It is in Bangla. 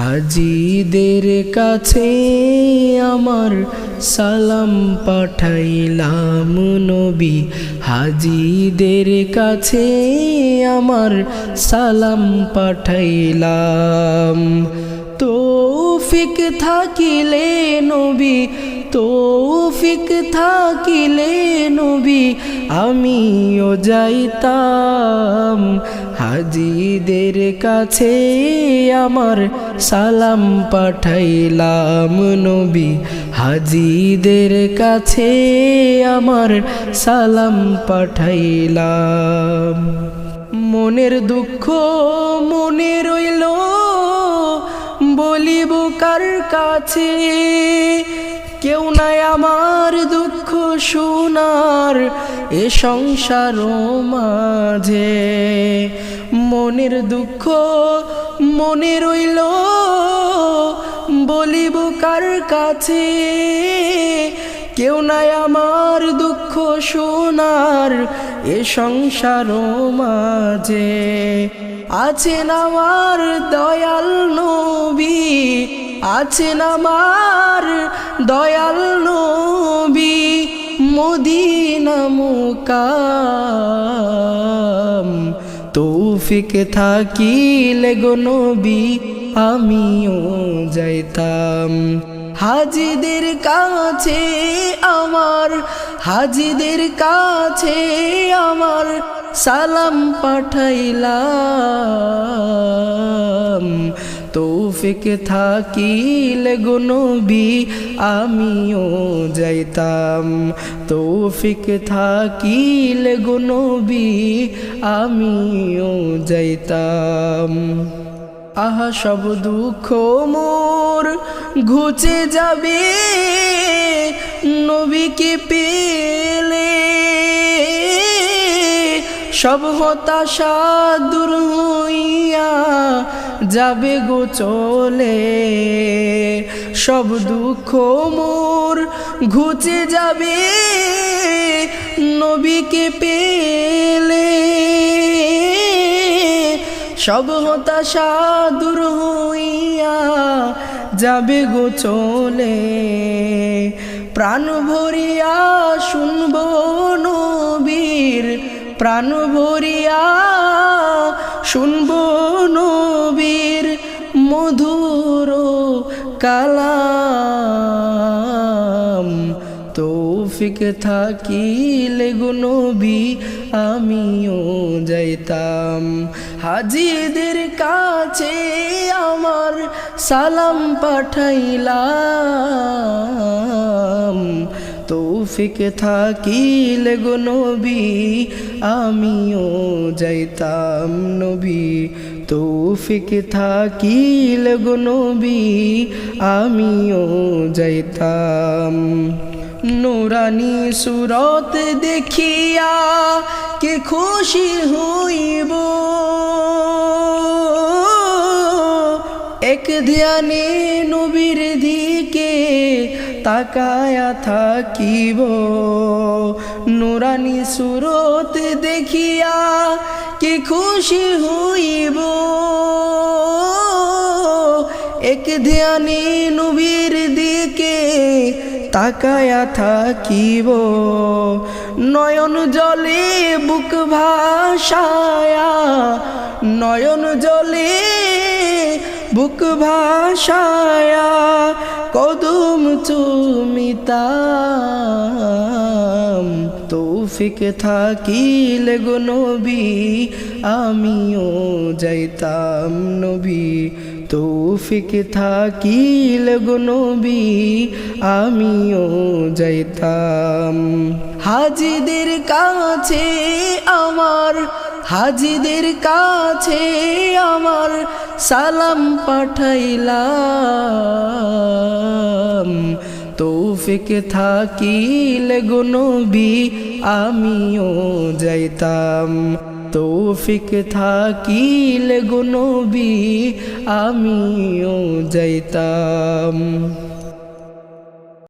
হাজিদের কাছে আমার সালাম পাঠাইলাম নবী। হাজিদের কাছে আমার সালাম পাঠাইলাম। তৌফিক থাকিলে নবী তৌফিক থাকিলে নবী, আমিও যাইতাম। হাজিদের কাছে আমার সালাম পাঠাইলাম নবী, হাজিদের কাছে আমার সালাম পাঠাইলাম। মনের দুঃখ মনে রইল, বলিব কার কাছে? কেউ নাই আমার দুঃখ শোনার এ সংসার মাঝে। মনের দুঃখ মনে রইল, বলিব কার কাছে? কেউ নাই আমার দুঃখ শোনার এ সংসার মাঝে। আছেন আমার দয়াল নবী আছেন আমার দয়াল নবী মদিনা তৌফিক থাকিলে গো নবী, আমিও যাইতাম। হাজিদের কাছে আমার, হাজিদের কাছে আমার সালাম পাঠাইলাম। তৌফিক থাকিলে গো নবী আমিও যাইতাম। তৌফিক থাকিলে গো নবী আমিও যাইতাম। আহা, সব দুঃখ মোর ঘুচে যাবে। নবীকে পেলে সব হতাশা দূর হইয়া যাবে গো চলে। সব দুঃখ মোর ঘুচে যাবে নবীকে পেলে। সব হতাশা দূর হইয়া যাবে গো চলে। প্রাণ ভরিয়া শুনব প্রাণ ভরিয়া শুনব নবীর মধুর কালাম। তৌফিক থাকিলে গো নবী, আমিও যাইতাম। হাজিদের কাছে আমার সালাম পাঠাইলাম। তৌফিক থাকিলে গো নবী, আমিও যাইতাম নবী। তৌফিক থাকিলে গো নবী, আমিও যাইতাম। নুরানি সুরত দেখিয়া কে খুশি হইব? এক ধ্যানে নবীর দিকে তাকায়া থাকিব। নুরানি সুরত দেখিয়া কে খুশি হইব। এক ধ্যানে নবীর দিকে তাকায়া থাকিব। নয়ন জলে বুক ভাসায়া, নয়ন জলে বুক ভাসায়া কদম চুমিতাম। তৌফিক থাকিলে গো নবী, আমিও যাইতাম নবী। তৌফিক থাকিলে গো নবী, আমিও যাইতাম। হাজিদের কাছে আমার হাজিদের কাছে আমার সালাম পাঠাইলাম। তৌফিক থাকিলে গো নবী আমিও যাইতাম। তৌফিক থাকিলে গো নবী আমিও যাইতাম।